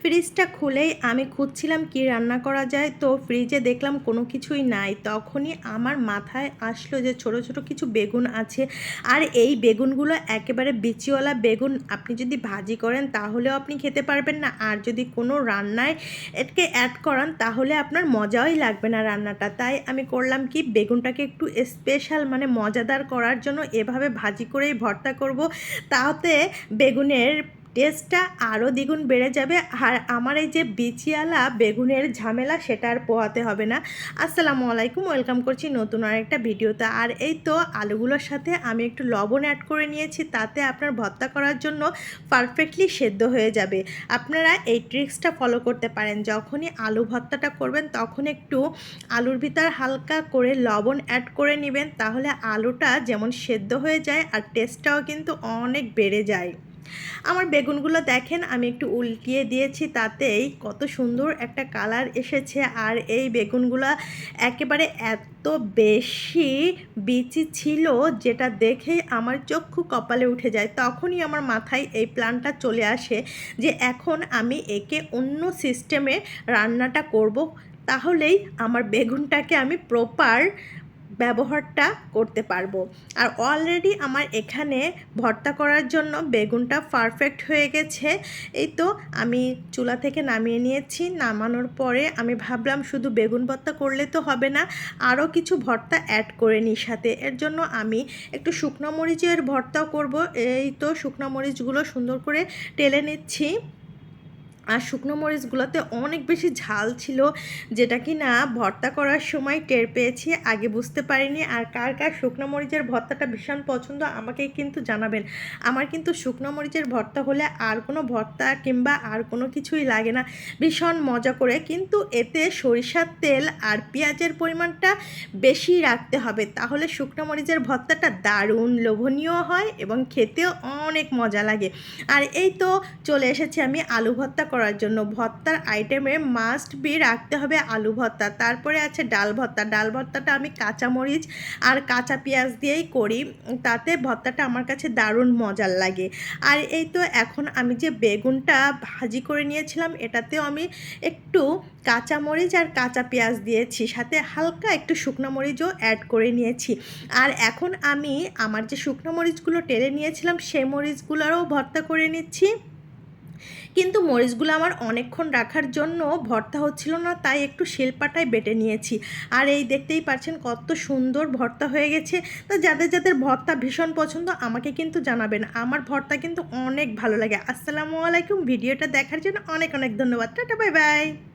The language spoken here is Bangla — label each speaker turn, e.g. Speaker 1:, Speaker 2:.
Speaker 1: ফ্রিজটা খুলেই আমি খুঁজছিলাম কি রান্না করা যায়, তো ফ্রিজে দেখলাম কোনো কিছুই নাই। তখনই আমার মাথায় আসলো যে ছোট ছোট কিছু বেগুন আছে। আর এই বেগুনগুলো একেবারে বিচিওয়ালা বেগুন, আপনি যদি ভাজি করেন তাহলেও আপনি খেতে পারবেন না। আর যদি কোনো রান্নায় এটাকে অ্যাড করান তাহলে আপনার মজাই লাগবে না রান্নাটা। তাই আমি করলাম কি, বেগুনটাকে একটু স্পেশাল মানে মজাদার করার জন্য এভাবে ভাজি করেই ভর্তা করব। তাতে বেগুনের টেস্টটা আরও দ্বিগুণ বেড়ে যাবে। আর আমার এই যে বিচিয়ালা বেগুনের ঝামেলা সেটা আর পোহাতে হবে না। আসসালামু আলাইকুম, ওয়েলকাম করছি নতুন আর একটা ভিডিওতে। আর এই তো আলুগুলোর সাথে আমি একটু লবণ অ্যাড করে নিয়েছি, তাতে আপনার ভর্তা করার জন্য পারফেক্টলি সেদ্ধ হয়ে যাবে। আপনারা এই ট্রিক্সটা ফলো করতে পারেন। যখনই আলু ভর্তাটা করবেন, তখন একটু আলুর ভিতর হালকা করে লবণ অ্যাড করে নেবেন, তাহলে আলুটা যেমন সেদ্ধ হয়ে যায়, আর টেস্টটাও কিন্তু অনেক বেড়ে যায়। আমার বেগুনগুলো দেখেন, আমি একটু উল্টিয়ে দিয়েছি তাতেই। কত সুন্দর একটা কালার এসেছে আর এই বেগুনগুলো একেবারে এত বেশি বিচি ছিল যেটা দেখে আমার চক্ষু কপালে উঠে যায়। তখনই আমার মাথায় এই প্ল্যানটা চলে আসে যে এখন আমি একে অন্য সিস্টেমে রান্নাটা করব। তাহলেই আমার বেগুনটাকে আমি প্রপার ব্যবহারটা করতে পারব। আর অলরেডি আমার এখানে ভর্তা করার জন্য বেগুনটা পারফেক্ট হয়ে গেছে। এই তো আমি চুলা থেকে নামিয়ে নিয়েছি। নামানোর পরে আমি ভাবলাম শুধু বেগুন ভর্তা করলে তো হবে না, আরও কিছু ভর্তা অ্যাড করে নিই সাথে। এর জন্য আমি একটু শুকনো মরিচের ভর্তাও করব। এই তো শুকনো মরিচগুলো সুন্দর করে টেলে নিচ্ছি। আর শুকনো মরিচগুলোতে অনেক বেশি ঝাল ছিল, যেটা কি না ভর্তা করার সময় টের পেয়েছি, আগে বুঝতে পারিনি। আর কার কার শুকনো মরিচের ভর্তাটা ভীষণ পছন্দ আমাকে কিন্তু জানাবেন। আমার কিন্তু শুকনো মরিচের ভর্তা হলে আর কোনো ভর্তা কিংবা আর কোনো কিছুই লাগে না। ভীষণ মজা করে, কিন্তু এতে সরিষার তেল আর পেঁয়াজের পরিমাণটা বেশি রাখতে হবে। তাহলে শুকনো মরিচের ভর্তাটা দারুণ লোভনীয় হয় এবং খেতেও অনেক মজা লাগে। আর এই তো চলে এসেছি আমি আলু ভর্তা করার জন্য ভর্তার আইটেমে মাস্ট বি রাখতে হবে আলু ভর্তা। তারপরে আছে ডাল ভর্তা। ডাল ভর্তাটা আমি কাঁচা মরিচ আর কাঁচা পেঁয়াজ দিয়েই করি। তাতে ভর্তাটা আমার কাছে দারুণ মজার লাগে। আর এই তো এখন আমি যে বেগুনটা ভাজি করে নিয়েছিলাম, এটাতেও আমি একটু কাঁচা মরিচ আর কাঁচা পেঁয়াজ দিয়েছি। সাথে হালকা একটু শুকনো মরিচও অ্যাড করে নিয়েছি। আর এখন আমি আমার যে শুকনো মরিচগুলো টেলে নিয়েছিলাম, সেই মরিচগুলোরও ভর্তা করে নিচ্ছি। কিন্তু মরিচগুলো আমার অনেকক্ষণ রাখার জন্য ভর্তা হচ্ছিল না, তাই একটু শিলপাটায় বেটে নিয়েছি। আর এই দেখতেই পাচ্ছেন কত সুন্দর ভর্তা হয়ে গেছে। তো যাদের যাদের ভর্তা ভীষণ পছন্দ আমাকে কিন্তু জানাবেন। আমার ভর্তা কিন্তু অনেক ভালো লাগে। আসসালামু আলাইকুম। ভিডিওটা দেখার জন্য অনেক অনেক ধন্যবাদ। Tata, bye bye.